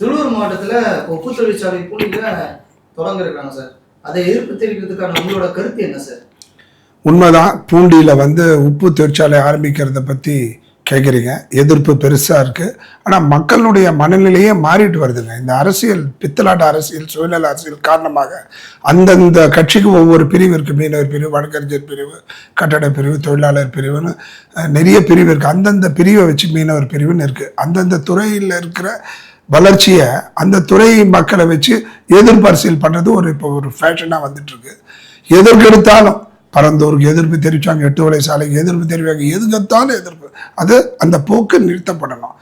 திருவள்ளூர் மாவட்டத்தில் உப்பு தொழிற்சாலை பூண்டியில தொடங்கிருக்காங்க சார். அதை எதிர்ப்பு தெரிவிக்கிறதுக்கான உங்களோட கருத்து என்ன சார்? உண்மைதான் பூண்டியில் வந்து உப்பு தொழிற்சாலை ஆரம்பிக்கிறத பற்றி கேட்குறீங்க எதிர்ப்பு பெருசாக இருக்குது ஆனால் மக்களுடைய மனநிலையே மாறிட்டு வருதுங்க. இந்த அரசியல் பித்தலாட்ட அரசியல் சுயநல அரசியல் காரணமாக அந்தந்த கட்சிக்கு ஒவ்வொரு பிரிவு இருக்குது மீனவர் பிரிவு வழக்கறிஞர் பிரிவு கட்டட பிரிவு தொழிலாளர் பிரிவுன்னு நிறைய பிரிவு இருக்குது அந்தந்த பிரிவை வச்சு மீனவர் பிரிவுன்னு இருக்குது அந்தந்த துறையில் இருக்கிற வளர்ச்சியை அந்த துறை மக்களை வச்சு எதிர்பரிசீல் பண்ணுறது ஒரு இப்போ ஒரு ஃபேஷனாக வந்துட்டுருக்கு. எதற்கெடுத்தாலும் பரந்தூருக்கு எதிர்ப்பு தெரிவிச்சாங்க எட்டு வலை சாலைக்கு எதிர்ப்பு தெரிவிக்க எதுக்கெடுத்தாலும் எதிர்ப்பு. அது அந்த போக்கு நிறுத்தப்படணும்.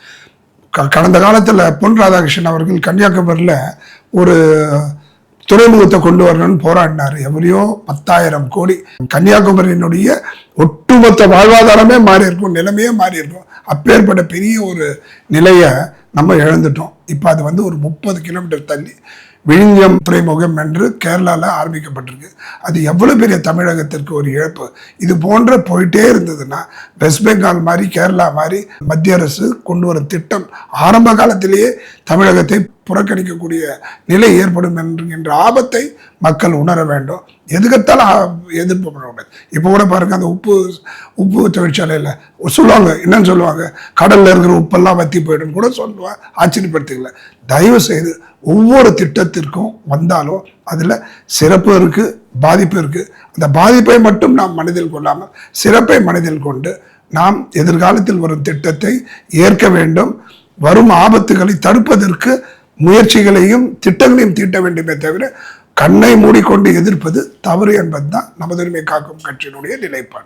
க- கடந்த காலத்தில் பொன் ராதாகிருஷ்ணன் அவர்கள் கன்னியாகுமரியில் ஒரு துறைமுகத்தை கொண்டு வரணும்னு போராடினார். எவ்வளையோ பத்தாயிரம் கோடி. கன்னியாகுமரியினுடைய ஒட்டுமொத்த வாழ்வாதாரமே மாறி இருக்கும் நிலைமையே மாறி இருக்கும் அப்பேற்பட்ட பெரிய ஒரு நிலையை நம்ம இழந்துட்டோம். இப்போ அது வந்து ஒரு முப்பது கிலோமீட்டர் தள்ளி விழிஞ்சம் துறைமுகம் என்று கேரளாவில் ஆரம்பிக்கப்பட்டிருக்கு. அது எவ்வளோ பெரிய தமிழகத்திற்கு ஒரு இழப்பு? இது போன்ற போயிட்டே இருந்ததுன்னா வெஸ்ட் பெங்கால் மாதிரி கேரளா மாதிரி மத்திய அரசு கொண்டு வர திட்டம் ஆரம்ப காலத்திலேயே தமிழகத்தை புறக்கணிக்கக்கூடிய நிலை ஏற்படும் என்கின்ற ஆபத்தை மக்கள் உணர வேண்டும். எதுக்கத்தாலும் ஆ- எதிர்ப்பு பண்ணக்கூடாது இப்போ கூட பாருங்கள் அந்த உப்பு உப்பு தொழிற்சாலையில் சொல்லுவாங்க என்னன்னு சொல்லுவாங்க கடலில் இருக்கிற உப்பெல்லாம் வத்தி போயிடும் கூட சொல்லுவேன் ஆச்சரியப்படுத்திக்கல. தயவு செய்து ஒவ்வொரு திட்டத்திற்கும் வந்தாலும் அதில் சிறப்பு இருக்குது பாதிப்பு இருக்குது அந்த பாதிப்பை மட்டும் நாம் மனதில் கொள்ளாமல் சிறப்பை மனதில் கொண்டு நாம் எதிர்காலத்தில் வரும் திட்டத்தை ஏற்க வேண்டும். வரும் ஆபத்துகளை தடுப்பதற்கு முயற்சிகளையும் திட்டங்களையும் தீட்ட வேண்டுமே தவிர கண்ணை மூடிக்கொண்டு எதிர்ப்பது தவறு என்பதுதான் நமதுரிமை காக்கும் கட்சியினுடைய நிலைப்பாடு.